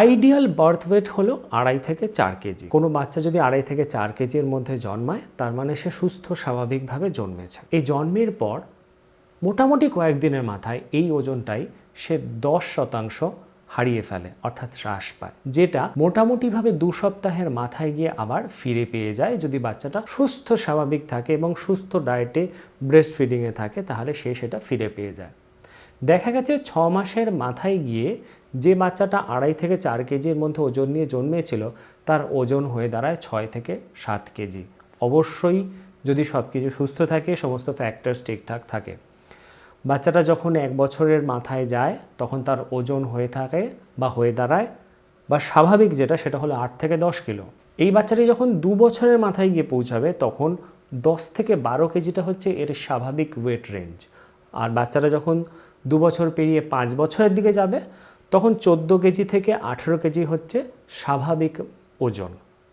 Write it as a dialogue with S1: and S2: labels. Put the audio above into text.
S1: Ideal birth weight হলো আড়াই থেকে চার কেজি। কোনো বাচ্চা যদি আড়াই থেকে চার কেজির মধ্যে জন্মায়, তার মানে সে সুস্থ, স্বাভাবিকভাবে জন্মেছে। এই জন্মের পর মোটামুটি কয়েকদিনের মাথায় এই ওজনটাই সে দশ শতাংশ হারিয়ে ফেলে, অর্থাৎ হ্রাস পায়, যেটা মোটামুটিভাবে দু সপ্তাহের মাথায় গিয়ে আবার ফিরে পেয়ে যায়। যদি বাচ্চাটা সুস্থ, স্বাভাবিক থাকে এবং সুস্থ ডায়েটে ব্রেস্ট ফিডিংয়ে থাকে, তাহলে সে সেটা ফিরে পেয়ে যায়। দেখা গেছে ছ মাসের মাথায় গিয়ে যে বাচ্চাটা আড়াই থেকে চার কেজির মধ্যে ওজন নিয়ে জন্মেছিল, তার ওজন হয়ে দাঁড়ায় ছয় থেকে সাত কেজি। অবশ্যই যদি সব কিছু সুস্থ থাকে, সমস্ত ফ্যাক্টরস ঠিকঠাক থাকে। বাচ্চাটা যখন এক বছরের মাথায় যায়, তখন তার ওজন হয়ে থাকে বা হয়ে দাঁড়ায়, বা স্বাভাবিক যেটা, সেটা হলো আট থেকে দশ কিলো। এই বাচ্চাটি যখন দু বছরের মাথায় গিয়ে পৌঁছাবে, তখন দশ থেকে বারো কেজিটা হচ্ছে এর স্বাভাবিক ওয়েট রেঞ্জ আর বাচ্চারা যখন দু বছর পেরিয়ে পাঁচ বছরের দিকে যাবে তখন চোদ্দ কেজি থেকে আঠেরো কেজি হচ্ছে স্বাভাবিক ওজন।